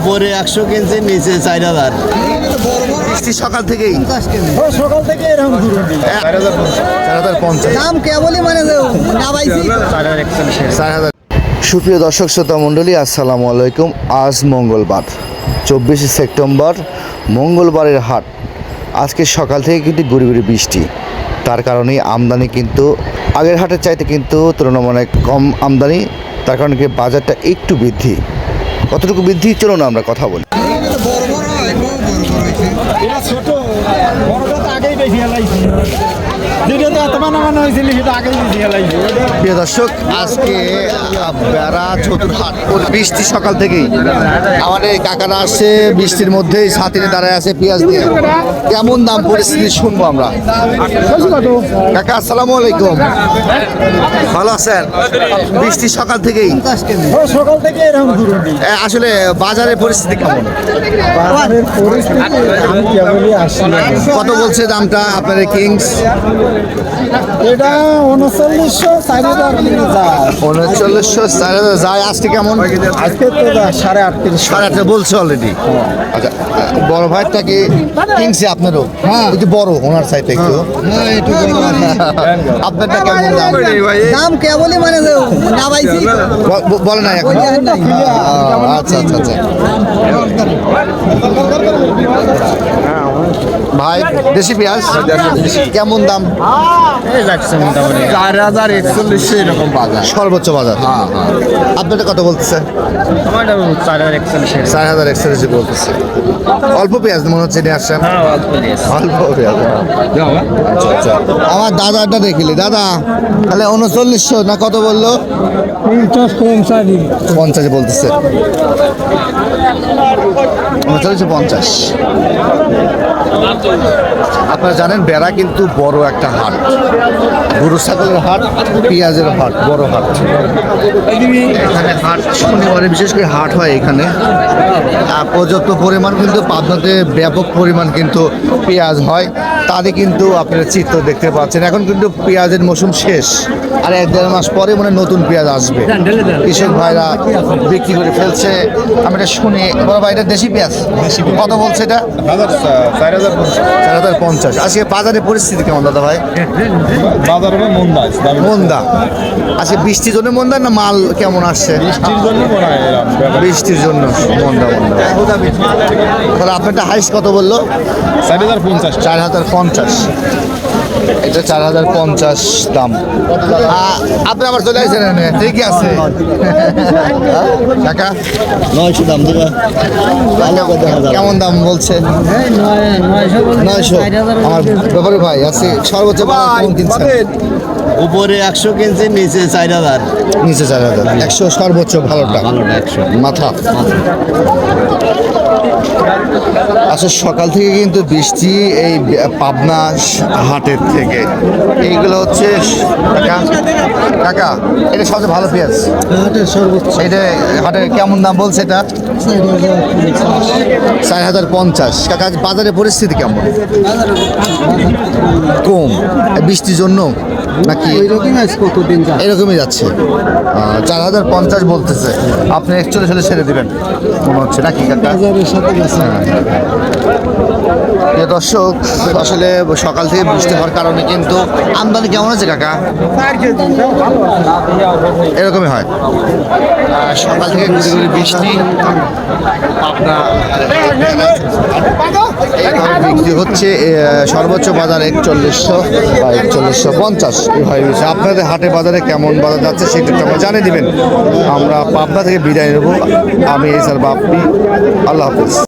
উপরে একশো কিনছি নিচে চার হাজার। সকাল থেকেই? সকাল থেকে এরকম ঘুরুন চার হাজার পঞ্চাশ। দাম কেবলই মানে নামাইছি চার হাজার সুপ্রিয় দর্শক শ্রোতা মণ্ডলী আসসালামু আলাইকুম। আজ মঙ্গলবার চব্বিশে সেপ্টেম্বর মঙ্গলবারের হাট। আজকে সকাল থেকে কিন্তু গুড়ি গুড়ি বৃষ্টি। তার কারণে আমদানি কিন্তু আগের হাটের চাইতে কিন্তু তুলনামূলক কম আমদানি। তার কারণে কি বাজারটা একটু বৃদ্ধি। কতটুকু বৃদ্ধি? চলো না আমরা কথা বলি। ছোট বড়টা তো আগেই প্রিয় দর্শক আজকে বেড়া চতুর্হাট ওর বৃষ্টি সকাল থেকেই। আমাদের কাকারা আসছে বৃষ্টির মধ্যেই ছাতিরে দাঁড়ায় আছে পেঁয়াজ দিয়ে কেমন দাম পরিস্থিতি শুনব আমরা? কাকা আসসালামু আলাইকুম। ভালো আছেন? বৃষ্টি সকাল থেকেই? সকাল থেকে এরকম আসলে বাজারের পরিস্থিতি কেমন? কত বলছে দামটা আপনাদের কিংস? এটা উনচল্লিশশো চার হাজার যায়। উনচল্লিশশো চার হাজার যায়। আজকে কেমন? আজকে তো সাড়ে আটত্রিশ সাড়ে আটটা বলছে অলরেডি আচ্ছা বড় ভাইটাকে কিনছে আপনারও? হ্যাঁ। একটু বড় ওনার সাইডে একটু। আপনারটা কেমন দাম? দাম কেবলই মানে নামাইছি। ব- ব- বলে না এখন? আচ্ছা আচ্ছা আচ্ছা। ভাই দেশি পেঁয়াজ? কেমন দাম? চার হাজার একচল্লিশশো এরকম বাজার। সর্বোচ্চ বাজার। আপনারটা কত বলতেছে? চার হাজার একচল্লিশ বলতেছে। অল্প পেঁয়াজ মনে হচ্ছে নিয়ে আসছেন? অল্প পেঁয়াজ। আচ্ছা আচ্ছা। আমার দাদাটা দেখিলি। দাদা তাহলে উনচল্লিশশো না কত বলল? পঞ্চাশ পঞ্চাশে বলতেছে। উনচল্লিশশো পঞ্চাশ। আপনারা জানেন বেড়া কিন্তু বড় একটা হাট। গরু ছাগলের হাট, পেঁয়াজের হাট, বড় হাট। এখানে হাট শনিবারে বিশেষ করে হাট হয় এখানে। পর্যাপ্ত পরিমাণ কিন্তু পাবনাতে ব্যাপক পরিমাণ কিন্তু পেঁয়াজ হয়। তারই কিন্তু আপনারা চিত্র দেখতে পাচ্ছেন। এখন কিন্তু পেঁয়াজের মৌসুম শেষ। আর এক দেড় মাস পরে মানে নতুন পেঁয়াজ আসবে। কৃষক ভাইরা বিক্রি করে ফেলছে। আমি এটা শুনি। বড় ভাই এটা দেশি পেঁয়াজ? কত বলছে এটা? চার হাজার পঞ্চাশ। আজকে বাজারের পরিস্থিতি কেমন দাদা ভাই? বাজার মন্দা মন্দা। আজকে বৃষ্টির জন্য মন্দা না মাল কেমন আসছে? বৃষ্টির জন্য। বৃষ্টির জন্য মন্দা মন্দা। তাহলে আপনারটা হাইস কত বলল? চার হাজার পঞ্চাশ। চার হাজার পঞ্চাশ। এটা চার হাজার পঞ্চাশ দাম। আপনি আবার চলে আসছেন এখানে ঠিকই আছে। টাকা নয়শো দাম দেবে। কেমন দাম বলছে? নয়শো। আমার ব্যাপারে ভাই আছে সর্বোচ্চ কিনছেন? উপরে একশো কিনছি নিচে চার হাজার। নিচে চার হাজার। একশো সর্বোচ্চ ভালোটা ভালোটা একশো। মাথা। আচ্ছা সকাল থেকে কিন্তু বৃষ্টি এই পাবনা হাটের থেকে। এইগুলো হচ্ছে কাকা কাকা এটা সবচেয়ে ভালো পেঁয়াজ। সর্বোচ্চ। এটা হাটের কেমন দাম বলছে এটা? চার হাজার পঞ্চাশ। কাকা বাজারের পরিস্থিতি কেমন? কম। বৃষ্টির জন্য? নাকি কতদিন এরকমই যাচ্ছে। চার হাজার পঞ্চাশ বলতেছে। আপনি একচল্লিশ হলে ছেড়ে দেবেন। মনে হচ্ছে নাকি কাকা? প্রিয় দর্শক, আসলে সকাল থেকে বৃষ্টি হওয়ার কারণে কিন্তু আমদানি কেমন আছে কাকা? এরকমই হয়। সকাল থেকে বৃষ্টি আপনার বিক্রি হচ্ছে সর্বোচ্চ বাজার একচল্লিশশো বা একচল্লিশশো পঞ্চাশ এইভাবে বিক্রি। আপনাদের হাটে বাজারে কেমন বাজার যাচ্ছে সেটা আমরা জানিয়ে দেবেন। আমরা পাবনা থেকে বিদায় নেব। আমি এই স্যার বাপ্পি, আল্লাহ হাফিজ।